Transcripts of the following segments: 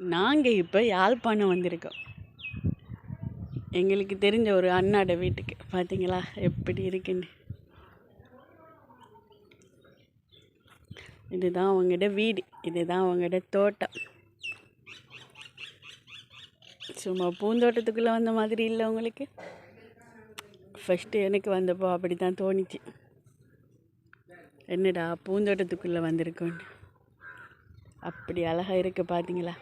நாங்கள் இப்போ யாழ்ப்பாணம் வந்திருக்கோம். எங்களுக்கு தெரிஞ்ச ஒரு அண்ணாட வீட்டுக்கு. பார்த்தீங்களா எப்படி இருக்குன்னு. இதுதான் அவங்களோட வீடு. இதுதான் அவங்களோட தோட்டம். சும்மா பூந்தோட்டத்துக்குள்ளே வந்த மாதிரி இல்லை உங்களுக்கு? ஃபஸ்ட்டு எனக்கு வந்தப்போ அப்படி தான் தோணுச்சு. என்னடா பூந்தோட்டத்துக்குள்ளே வந்திருக்கோன்னு. அப்படி அழகாக இருக்குது பார்த்தீங்களா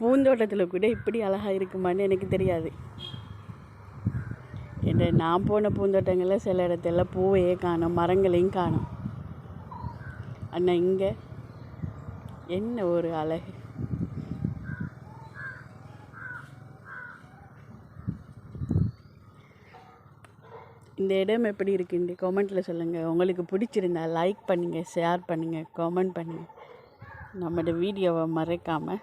பூந்தோட்டத்தில் கூட இப்படி அழகாக இருக்குமான்னு எனக்கு தெரியாது. என்ன நான் போன பூந்தோட்டங்களில் சில இடத்துல பூவையே காணும் மரங்களையும் காணும். ஆனால் இங்கே என்ன ஒரு அழகு? இந்த இடம் எப்படி இருக்குன்னு கமெண்ட்டில் சொல்லுங்கள் உங்களுக்கு பிடிச்சிருந்தா லைக் பண்ணுங்கள் ஷேர் பண்ணுங்கள் கமெண்ட் பண்ணுங்கள் நம்மளோட வீடியோவை மறைக்காமல்